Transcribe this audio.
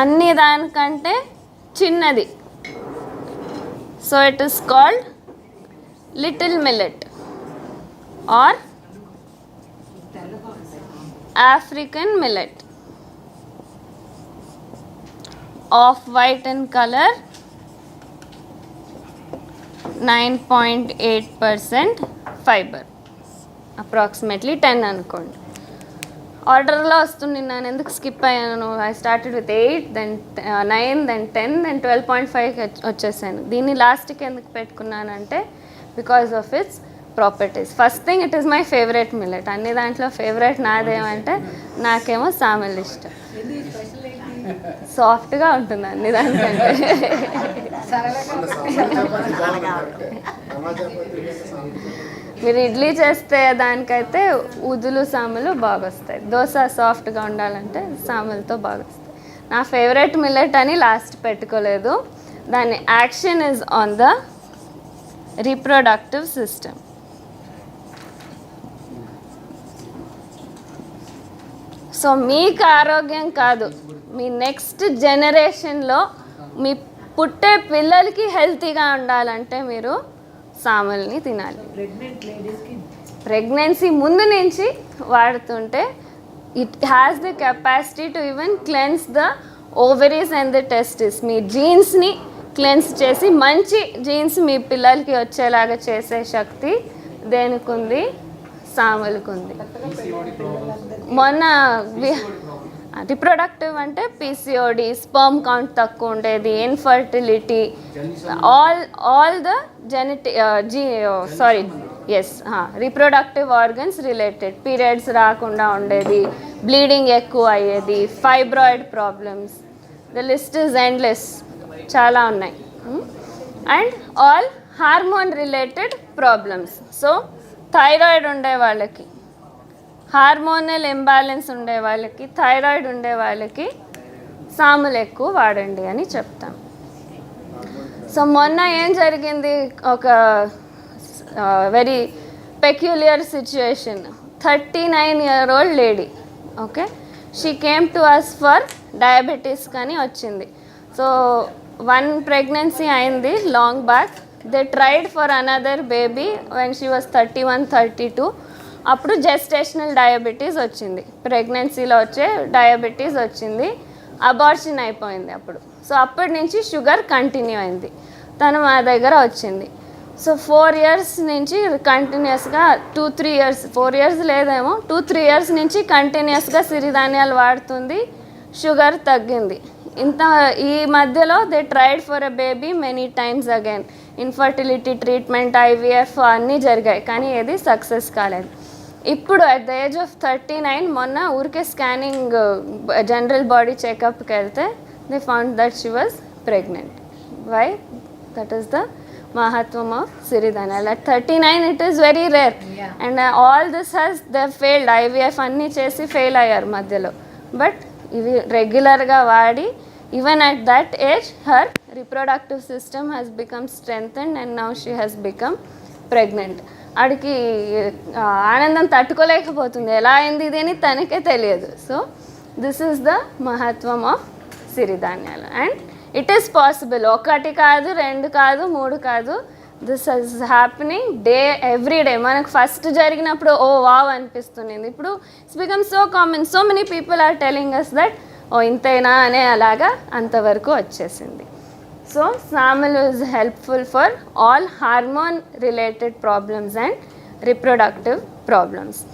అన్ని దానికంటే చిన్నది. So it is called little millet or African millet off white in colour nine point eight percent fibre approximately ten అనుకోండి. ఆర్డర్లో వస్తుంది. నేను ఎందుకు స్కిప్ అయ్యాను? I started with eight then nine then ten then twelve point five వచ్చేసాను. దీన్ని లాస్ట్కి ఎందుకు పెట్టుకున్నానంటే because of its properties first thing it is my favourite millet అన్ని దాంట్లో ఫేవరెట్ నాదేమంటే నాకేమో సామెల్ ఇష్టం. సాఫ్ట్గా ఉంటుంది అన్ని దానికంటే. మీరు ఇడ్లీ చేస్తే దానికైతే ఉదులు సాములు బాగా వస్తాయి దోశ సాఫ్ట్గా ఉండాలంటే సాములతో బాగా వస్తాయి నా ఫేవరెట్ మిల్లెట్ అని లాస్ట్ పెట్టుకోలేదు. దాని action is on the reproductive system. So మీకు ఆరోగ్యం కాదు. మీ నెక్స్ట్ జనరేషన్లో మీ పుట్టే పిల్లలకి హెల్తీగా ఉండాలంటే మీరు సామల్ని తినాలి. ప్రెగ్నెన్సీ ముందు నుంచి వాడుతుంటే it has the capacity to even cleanse the ovaries and the testis మీ జీన్స్ని క్లెన్స్ చేసి మంచి జీన్స్ మీ పిల్లలకి వచ్చేలాగా చేసే శక్తి దేనికి ఉంది సామలకు ఉంది మొన్న రిప్రొడక్టివ్ అంటే పీసీఓడి స్పర్మ్ కౌంట్ తక్కువ ఉండేది infertility all all the genetic G sorry yes reproductive organs related periods రాకుండా ఉండేది బ్లీడింగ్ ఎక్కువ అయ్యేది fibroid problems the list is endless చాలా ఉన్నాయి and all hormone related problems so thyroid ఉండే వాళ్ళకి హార్మోనల్ ఇంబ్యాలెన్స్ ఉండే వాళ్ళకి థైరాయిడ్ ఉండే వాళ్ళకి సాములు ఎక్కువ వాడండి అని చెప్తాం. సో మొన్న ఏం జరిగింది? ఒక very peculiar situation thirty nine year old lady okay she came to us for diabetes కానీ వచ్చింది. సో వన్ ప్రెగ్నెన్సీ అయింది long back they tried for another baby when she was thirty one thirty two అప్పుడు gestational diabetes వచ్చింది. ప్రెగ్నెన్సీలో వచ్చే diabetes వచ్చింది. Abortion అయిపోయింది అప్పుడు. సో అప్పటి నుంచి షుగర్ కంటిన్యూ అయింది. తను మా దగ్గర వచ్చింది. సో ఫోర్ ఇయర్స్ నుంచి కంటిన్యూస్గా two three years four years లేదేమో టూ త్రీ ఇయర్స్ నుంచి కంటిన్యూస్గా సిరిధాన్యాలు వాడుతుంది. షుగర్ తగ్గింది. ఇంత ఈ మధ్యలో they tried for a baby many times again infertility treatment IVF అన్నీ జరిగాయి. కానీ ఏది సక్సెస్ కాలేదు. ఇప్పుడు at the age of thirty nine మొన్న ఊరికే స్కానింగ్ జనరల్ బాడీ చెకప్కి వెళ్తే they found that she was pregnant why that is the మహత్వం of సిరిధాన్యాలు. At thirty nine it is very rare and all this has the failed IVF అన్నీ చేసి fail అయ్యారు మధ్యలో. But ఇవి రెగ్యులర్గా వాడి even at that age her reproductive system has become strengthened and now she has become pregnant ఆడికి ఆనందం తట్టుకోలేకపోతుంది. ఎలా అయింది ఇది అని తనకే తెలియదు. సో దిస్ ఈస్ ద మహత్వం ఆఫ్ సిరిధాన్యాలు. అండ్ ఇట్ ఈస్ పాసిబుల్ ఒకటి కాదు రెండు కాదు మూడు కాదు. This is happening day every day మనకు ఫస్ట్ జరిగినప్పుడు ఓ వావ్ అనిపిస్తుంది ఇప్పుడు it's become so common so many people are telling us that ఓ ఇంతేనా అనే అలాగా అంతవరకు వచ్చేసింది. So SAML is helpful for all hormone related problems and reproductive problems.